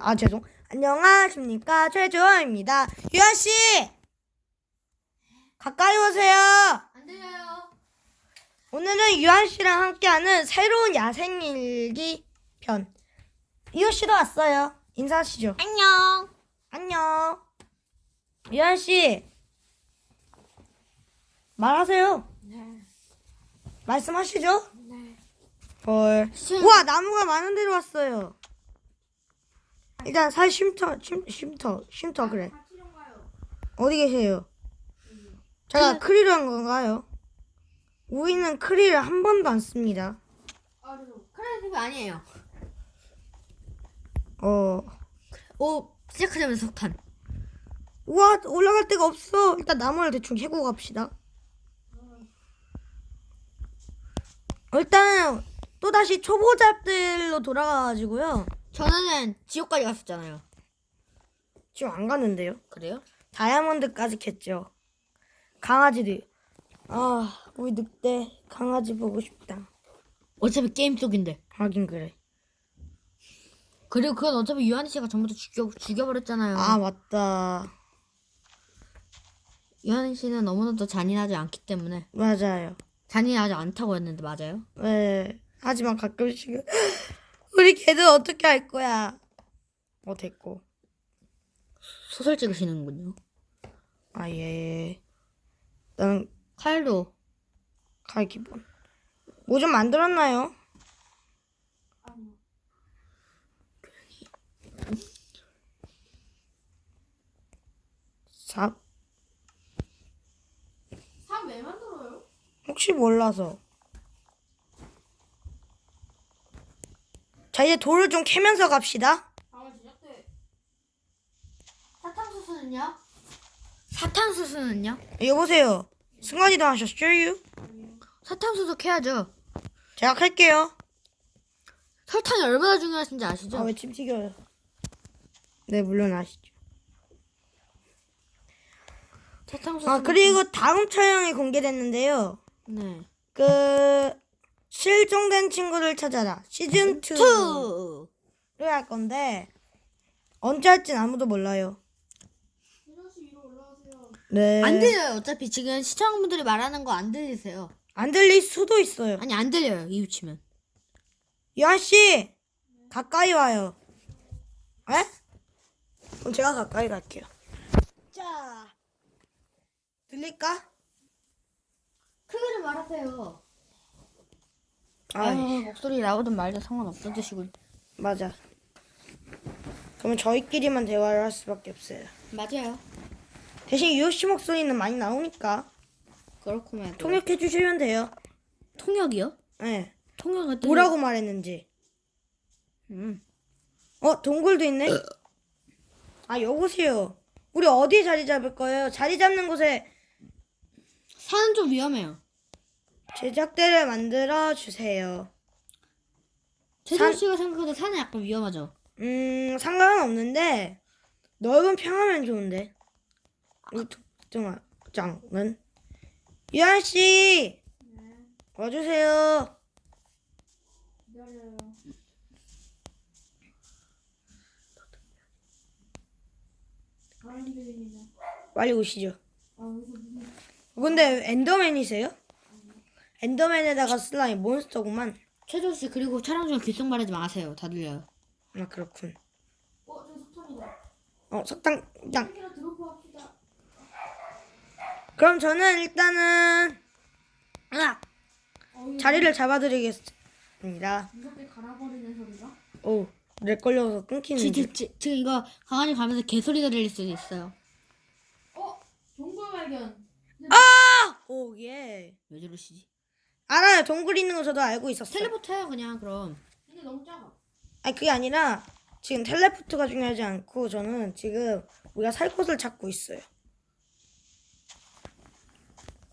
아 죄송. 안녕하십니까 최주호입니다. 유한 씨 가까이 오세요. 안 들려요. 오늘은 유한 씨랑 함께하는 새로운 야생 일기 편. 이호 씨도 왔어요. 인사하시죠. 안녕. 안녕. 유한 씨 말하세요. 네. 말씀하시죠. 네. 헐. 우와 나무가 많은 데로 왔어요. 일단 살 쉼터 쉼, 쉼터 쉼터 그래. 어디 계세요? 제가 크리를 한 건가요? 우리는 크리를 한 번도 안 씁니다. 아, 크레이티브 아니에요. 어. 오, 시작하자마자 석탄. 우와 올라갈 데가 없어. 일단 나무를 대충 캐고 갑시다. 일단은 또 다시 초보자들로 돌아가가지고요. 저는 지옥까지 갔었잖아요. 지금 안 갔는데요. 그래요? 다이아몬드까지 캤죠. 강아지들. 아, 우리 늑대 강아지 보고 싶다. 어차피 게임 속인데. 하긴 그래. 그리고 그건 어차피 유한이 씨가 전부 다 죽여 죽여버렸잖아요. 아, 맞다. 유한이 씨는 너무나도 잔인하지 않기 때문에 맞아요. 잔인하지 않다고 했는데 맞아요? 네. 하지만 가끔씩은 우리 개들 어떻게 할 거야? 어, 됐고. 소설 찍으시는군요. 아, 예. 나는 칼도 칼 기본. 뭐 좀 만들었나요? 삽? 삽 왜 만들어요? 혹시 몰라서. 자, 이제 돌을 좀 캐면서 갑시다. 사탕수수는요? 사탕수수는요? 여보세요. 승관이도 하셨죠? 사탕수수 캐야죠. 제가 할게요. 설탕이 얼마나 중요하신지 아시죠? 아, 왜 침 튀겨요? 네, 물론 아시죠. 사탕수수. 아, 그리고 다음 촬영이 공개됐는데요. 네. 그, 실종된 친구를 찾아라. 시즌 2를 투. 할 건데, 언제 할진 아무도 몰라요. 씨. 네. 안 들려요. 어차피 지금 시청자분들이 말하는 거 안 들리세요. 안 들릴 수도 있어요. 아니 안 들려요. 이유 치면. 유한 씨! 가까이 와요. 에? 그럼 제가 가까이 갈게요. 자, 들릴까? 크게 좀 말하세요. 아, 목소리 나오든 말든 상관없어 드시고. 맞아. 그러면 저희끼리만 대화를 할 수밖에 없어요. 맞아요. 대신 유호씨 목소리는 많이 나오니까 그렇구만. 통역해 주시면 돼요. 통역이요? 네. 통역을 뜻- 뭐라고 말했는지. 음. 어, 동굴도 있네? 아, 여보세요. 우리 어디에 자리 잡을 거예요? 자리 잡는 곳에 산은 좀 위험해요. 제작대를 만들어 주세요. 최준 씨가 생각해도 산은 약간 위험하죠. 음, 상관은 없는데 넓은 평화면 좋은데. 우리 특정장은 유한 씨 와주세요. 기다려요. 안 들리네. 빨리 오시죠. 아 근데 엔더맨이세요? 엔더맨에다가 슬라임 몬스터구만. 최준 씨 그리고 촬영 중에 귓속 말하지 마세요. 다 들려요. 아 그렇군. 어 저기 석탄이다. 어 석당 드로프 합시다. 그럼 저는 일단은 아, 어, 이거 자리를 잡아드리겠습니다. 무섭게 갈아버리는 소리가? 오, 렉 걸려서 끊기는 지. 지금, 지- 지금 이거 강아지 가면서 개소리가 들릴 수도 있어요. 어 동굴 발견. 아! 오 예. 왜 저러시지? 알아요. 동굴 있는 거 저도 알고 있었어요. 텔레포트 해요 그냥 그럼. 근데 너무 작아. 아니 그게 아니라 지금 텔레포트가 중요하지 않고 저는 지금 우리가 살 곳을 찾고 있어요.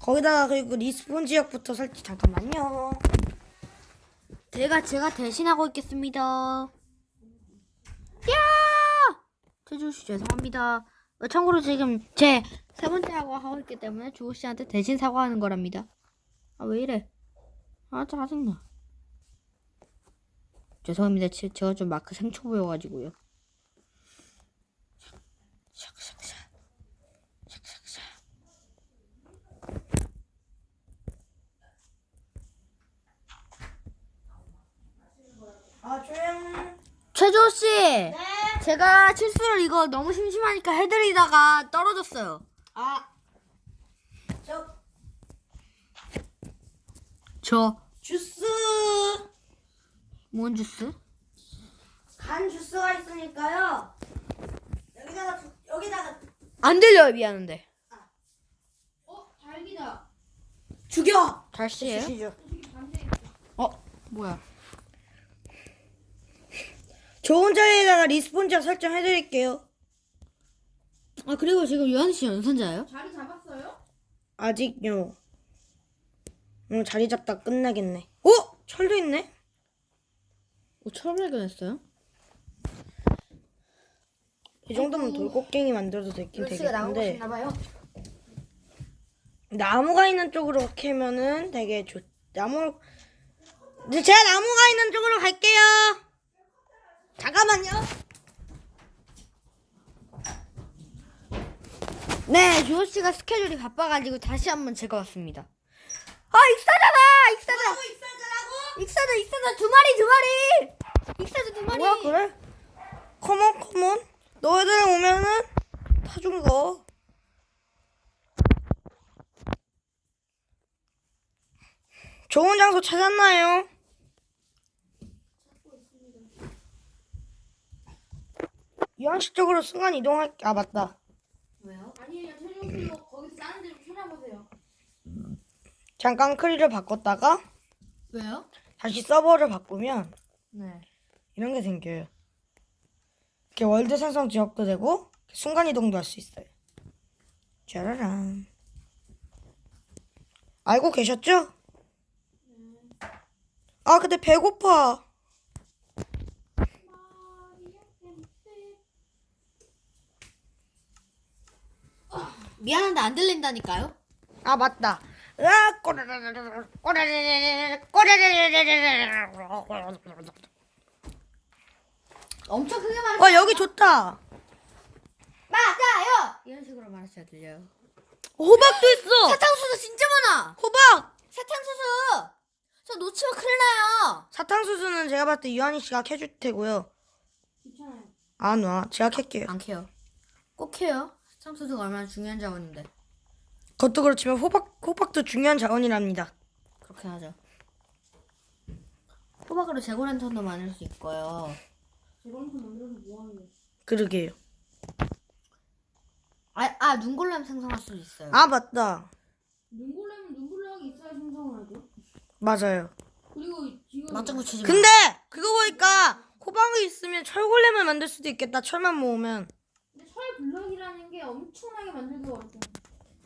거기다가 그리고 리스폰 지역부터 설치 잠깐만요. 제가 제가 대신하고 있겠습니다. 야! 최준 씨 죄송합니다. 어, 참고로 지금 제 세 번째 하고 하고 있기 때문에 주호 씨한테 대신 사과하는 거랍니다. 아 왜 이래? 아 짜증나. 죄송합니다. 제가 좀 마크 생초 보여가지고요. 샥샥샥. 샥샥샥. 아 조용. 최조씨! 네? 제가 실수로 이거 너무 심심하니까 해드리다가 떨어졌어요. 아 저 주스. 뭔 주스? 간 주스가 있으니까요. 여기다가 두- 여기다가 안 들려요, 미안한데. 어 달기다. 죽여. 달씨예요? 주시죠. 어, 뭐야? 저 혼자에다가 리스폰자 설정해드릴게요. 아 그리고 지금 유한 씨 연선자예요? 자리 잡았어요? 아직요. 오늘 자리 잡다 끝나겠네. 어? 철도 있네? 어, 처음 발견했어요? 이 정도면 돌고갱이 만들어도 되긴 되겠는데 봐요. 나무가 있는 쪽으로 캐면은 되게 좋. 나무. 이제 제가 나무가 있는 쪽으로 갈게요. 잠깐만요. 네, 주호 씨가 스케줄이 바빠가지고 다시 한번 제가 왔습니다. 아, 익사잖아! 익사자! 익사자라고? 익사자, 익사자 두 마리, 두 마리! 익사자 두 마리! 뭐야 그래? 컴온 컴온. 너희들 오면은 다 죽어. 좋은 장소 찾았나요? 유한식적으로 순간 이동할 아 맞다. 왜요? 아니에요. 최종 거기서 다른 찾아보세요. 잠깐 크리를 바꿨다가 왜요? 다시 서버를 바꾸면 네. 이런 게 생겨요. 이렇게 월드 생성 지역도 되고 순간 이동도 할 수 있어요. 짜라란. 알고 계셨죠? 아 근데 배고파. 미안한데 안 들린다니까요? 아 맞다. 으아, 꼬르르르르, 꼬르르르르, 꼬르르르르르. 엄청 크게 말해. 어 여기 좋다. 맞아요! 이런 식으로 말하셔야 들려요. 호박도 있어. 사탕수수 진짜 많아! 호박. 사탕수수! 저 놓치면 큰일 나요! 사탕수수는 제가 봤을 때 유한이 씨가 캐줄 테고요. 괜찮아요. 안 와. 제가 캘게요. 안 캐요. 꼭 해요. 사탕수수가 얼마나 중요한 자원인데. 그것도 그렇지만 호박 호박도 중요한 자원이랍니다. 그렇게 하죠. 호박으로 재고랜턴도 만들 수 있고요. 재건품 만들어서 뭐하는? 그러게요. 아, 아 눈골렘 생성할 수도 있어요. 아 맞다. 눈골렘은 눈골렘이 있어야 생성을 하죠. 맞아요. 그리고 지금 맞장구 치지 마. 근데 그거 보니까 호박이 있으면 철골렘을 만들 수도 있겠다. 철만 모으면. 근데 철 블럭이라는 게 엄청나게 만들기가 어렵죠.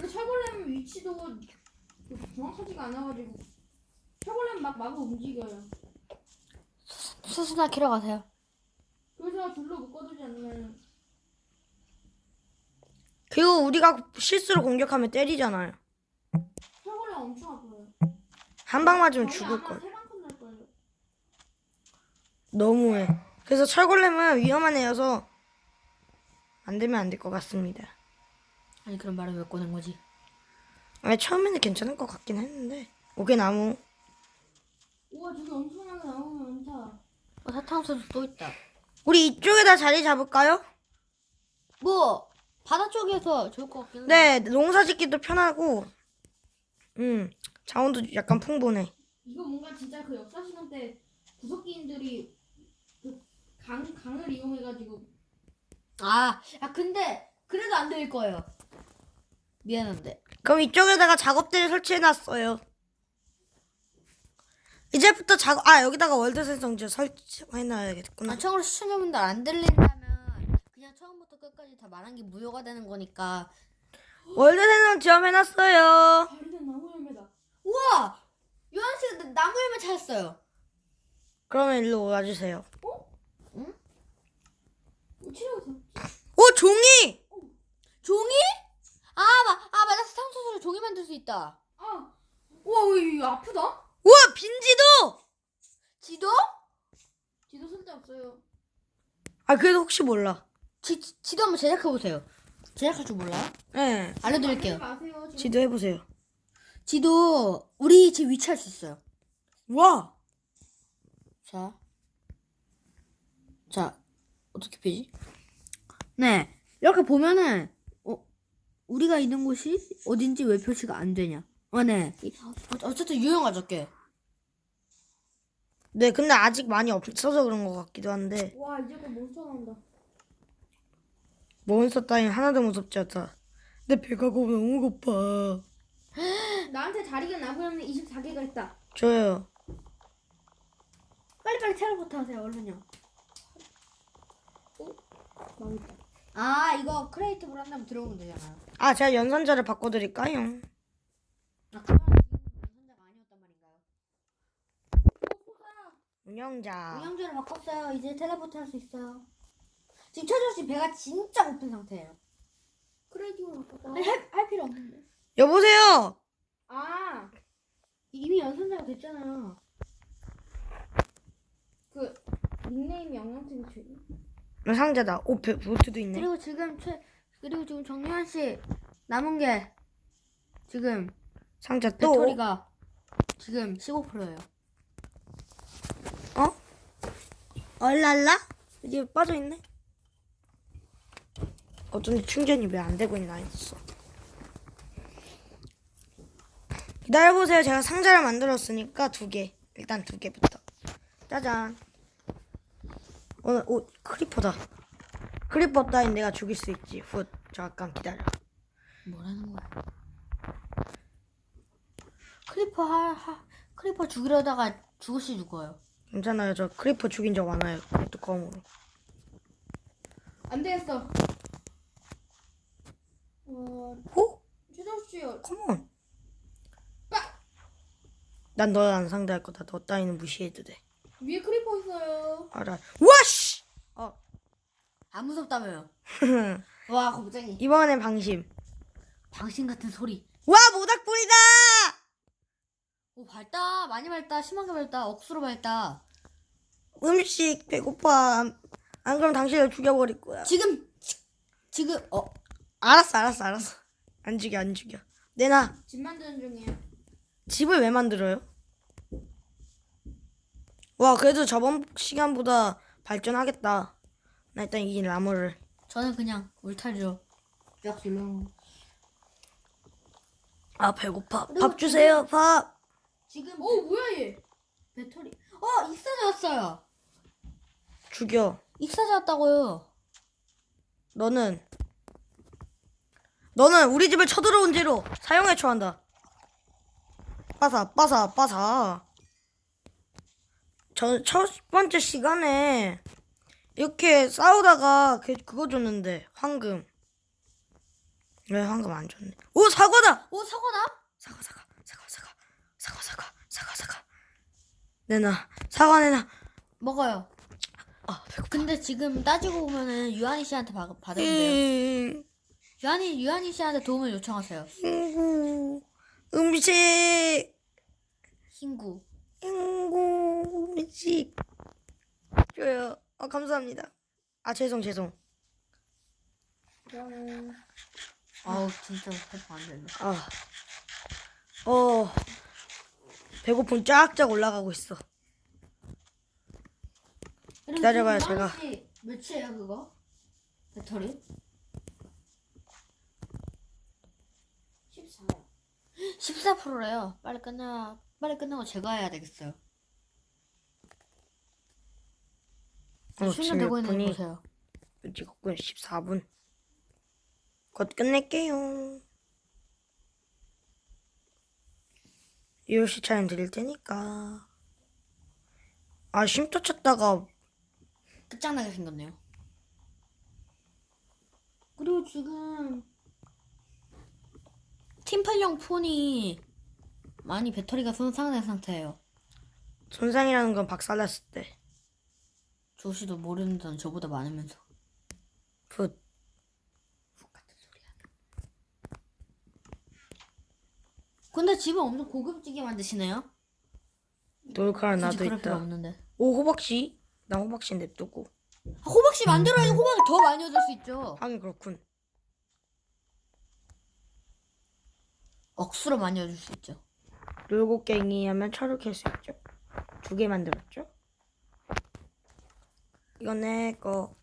근데 철골렘 위치도 정확하지가 않아가지고 철골렘 막 마구 움직여요. 수수나 키러 가세요. 그래서 줄로 묶어두지 않으면 그리고 우리가 실수로 공격하면 때리잖아요. 철골렘 엄청 아파요. 한 방 맞으면 거의 죽을 아마 걸. 세방큼 날 거예요. 너무해. 그래서 철골렘은 위험한 애여서 만들면 안 될 것 같습니다. 아니 그런 말을 왜 꺼낸 거지? 아니, 처음에는 괜찮을 것 같긴 했는데. 오케이 나무. 우와 저기 엄청나게 나오면 많다. 어, 사탕수수 또 있다. 우리 이쪽에다 자리 잡을까요? 뭐 바다 쪽에서 좋을 것 같긴 한데. 네, 농사 짓기도 편하고. 음, 자원도 약간 풍부네. 이거 뭔가 진짜 그 역사 시간 때 구석기인들이 그 강, 강을 이용해가지고 아, 아 근데 그래도 안 될 거예요. 미안한데. 그럼 이쪽에다가 작업대를 설치해놨어요. 이제부터 작업, 아, 여기다가 월드 생성지 설치해놔야겠구나. 아, 참고로 시청자분들 안 들린다면 그냥 처음부터 끝까지 다 말한 게 무효가 되는 거니까. 월드 생성 지원 해놨어요. 다리는 나무 열매다. 우와! 유한 씨가 나무 열매 찾았어요. 그러면 일로 와주세요. 치료해서. 오, 종이! 종이? 아, 마, 아 맞아. 사탕수수 로 종이 만들 수 있다. 아, 우와 왜 이거 아프다? 우와, 빈지도! 지도? 지도 쓸데없어요. 아, 그래도 혹시 몰라. 지, 지- 지도 한번 제작해 보세요. 제작할 줄 몰라 요? 예, 알려드릴게요. 만들지 마세요. 지금. 지도 해보세요. 지도 우리 집 위치할 수 있어요. 와! 자, 자, 어떻게 피지? 네, 이렇게 보면은, 어, 우리가 있는 곳이 어딘지 왜 표시가 안 되냐? 아, 네. 이- 어, 어쨌든 유용하죠, 네, 근데 아직 많이 없어서 그런 것 같기도 한데 와 이제 그 몬스터 나온다. 몬스터 따윈 하나도 무섭지 않다. 내 배가 고파 너무 고파. 나한테 자리가 나부려면 24개가 있다. 저요. 빨리빨리 텔레포트 하세요, 얼른요. 망했다. 아, 이거 크리에이티브로 한다면 들어오면 되잖아요. 아, 제가 연산자를 바꿔드릴까요? 아, 지금 연산자가 아니었단 말인가요? 운영자. 운영자를 바꿨어요. 이제 텔레포트 할 수 있어요. 지금 최준 씨 배가 진짜 고픈 상태예요. 크레이티브로 바꿨다. 아니, 할, 할 필요 없는데. 여보세요. 아, 이미 연산자가 됐잖아요. 그 닉네임 영양팀 최. 상자다. 오, 배, 보트도 있네. 그리고 지금 최 그리고 지금 정유한 씨 남은 게 지금 상자 또. 배터리가 지금 15%예요. 어? 얼랄라? 이게 빠져 있네. 어쩐지 충전이 왜 안 되고 있나 했어. 기다려보세요. 제가 상자를 만들었으니까 두 개. 일단 두 개부터. 짜잔. 오늘 오 크리퍼다. 크리퍼 따윈 내가 죽일 수 있지. 훗. 잠깐 기다려. 뭐라는 거야? 크리퍼 하, 하 크리퍼 죽이려다가 죽으시 죽어요. 괜찮아요. 저 크리퍼 죽인 적 많아요. 그것도 검으로. 안 되겠어. 어, 호? 최정 씨, 컴온. 난 너를 안 상대할 거다. 너 따위는 무시해도 돼. 위에 크리퍼 있어요. 알아. 와씨! 어. 안 무섭다며요. 와 겁쟁이. 이번엔 방심. 방신 같은 소리. 와 모닥불이다! 오 밝다 많이 밝다 심하게 밝다 억수로 밝다. 음식 배고파. 안, 안 그럼 당신을 죽여버릴 거야. 지금 지- 지금 어 알았어 알았어 알았어. 안 죽여 안 죽여. 내놔. 집 만드는 중이에요. 집을 왜 만들어요? 와 그래도 저번 시간보다 발전하겠다. 나 일단 이 나무를. 저는 그냥 울타리로 쫙 질러. 아 배고파. 밥 주세요 밥. 지금 오 뭐야 얘? 배터리 어 익사자 왔어요. 죽여. 익사자 왔다고요. 너는 너는 우리 집을 쳐들어온 죄로 사형에 처한다. 빠사 빠사 빠사. 저 첫 번째 시간에 이렇게 싸우다가 그 그거 줬는데 황금. 왜 황금 안 줬네? 오 사과다. 오 사과다? 사과 사과 사과 사과 사과 사과 사과 사과. 내놔 사과 내놔. 먹어요. 아 배고파. 근데 지금 따지고 보면은 유한이 씨한테 받, 돼요. 음, 유한이 유한이 씨한테 도움을 요청하세요. 친구 음식. 흰구. 음식 줘요. 아 감사합니다. 아 죄송 죄송. 아우 진짜 배가 안 된다. 아, 어 배고픔 쫙쫙 올라가고 있어. 기다려봐요, 제가. 몇이에요 그거? 배터리? 14요. 14%래요. 빨리 끝나 빨리 끝나고 제가 해야 되겠어요. 어, 충전되고 있는 거 분이 보세요. 찍었군 14분. 곧 끝낼게요. 2시 차는 드릴 테니까. 아 쉼터 찾다가 끝장나게 생겼네요. 그리고 지금 팀플용 폰이 많이 배터리가 손상된 상태예요. 손상이라는 건 박살났을 때. 조씨도 모르는 돈 저보다 많으면서. 소리야. 근데 집은 엄청 고급지게 만드시네요. 굳이 나도 그럴 필요 있다. 없는데. 오 호박씨? 나 호박씨 냅두고. 아, 호박씨 만들어야 호박을 더 많이 얻을 수 있죠. 하긴 그렇군. 억수로 많이 얻을 수 있죠. 놀고갱이 하면 철을 캘 수 있죠. 두 개 만들었죠. 내 거.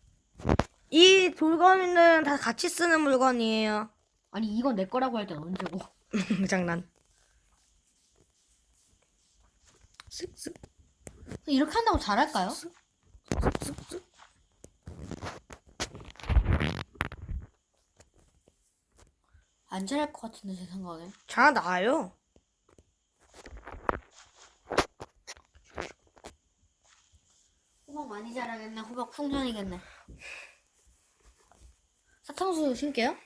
이 물건은 다 같이 쓰는 물건이에요. 아니 이건 내 거라고 할 땐 언제고? 장난. 쓱쓱 이렇게 한다고 잘할까요? 쓱쓱. 안 잘할 것 같은데 제 생각에. 잘 나요. 자라겠네. 호박 풍년이겠네. 사탕수수 심게요?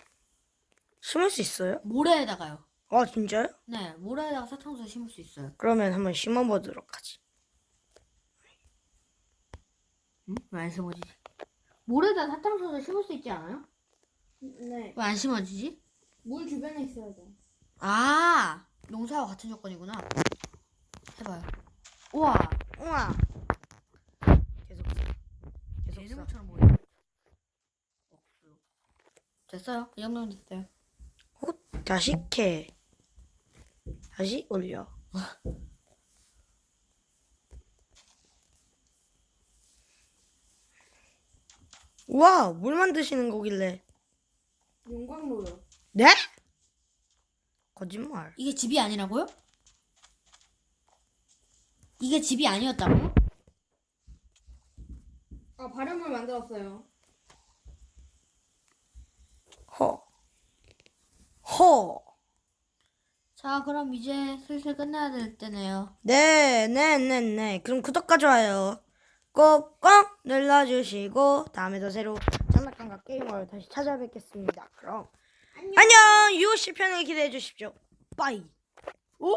심을 수 있어요? 모래에다가요. 아 진짜요? 네, 모래에다가 사탕수수 심을 수 있어요. 그러면 한번 심어보도록 하지. 응? 왜 안 심어지지? 모래에다 사탕수수 심을 수 있지 않아요? 네. 왜 안 심어지지? 물 주변에 있어야 돼. 아, 농사와 같은 조건이구나. 해봐요. 우와, 우와. 대나무처럼 보이네. 없어요. 됐어요. 이 정도면 됐어요. 어? 다시 캐. 다시 올려. 우와, 물 만드시는 거길래. 용광로요. 네? 거짓말. 이게 집이 아니라고요? 이게 집이 아니었다고? 아 발음을 만들었어요. 허. 허. 자, 그럼 이제 슬슬 끝내야 될 때네요. 네, 네, 네, 네. 그럼 구독과 좋아요 꼭꼭 눌러주시고 다음에도 새로 장난감과 게임을 다시 찾아뵙겠습니다. 그럼 안녕. 유호 씨 편을 기대해 주십시오. 빠이. 오.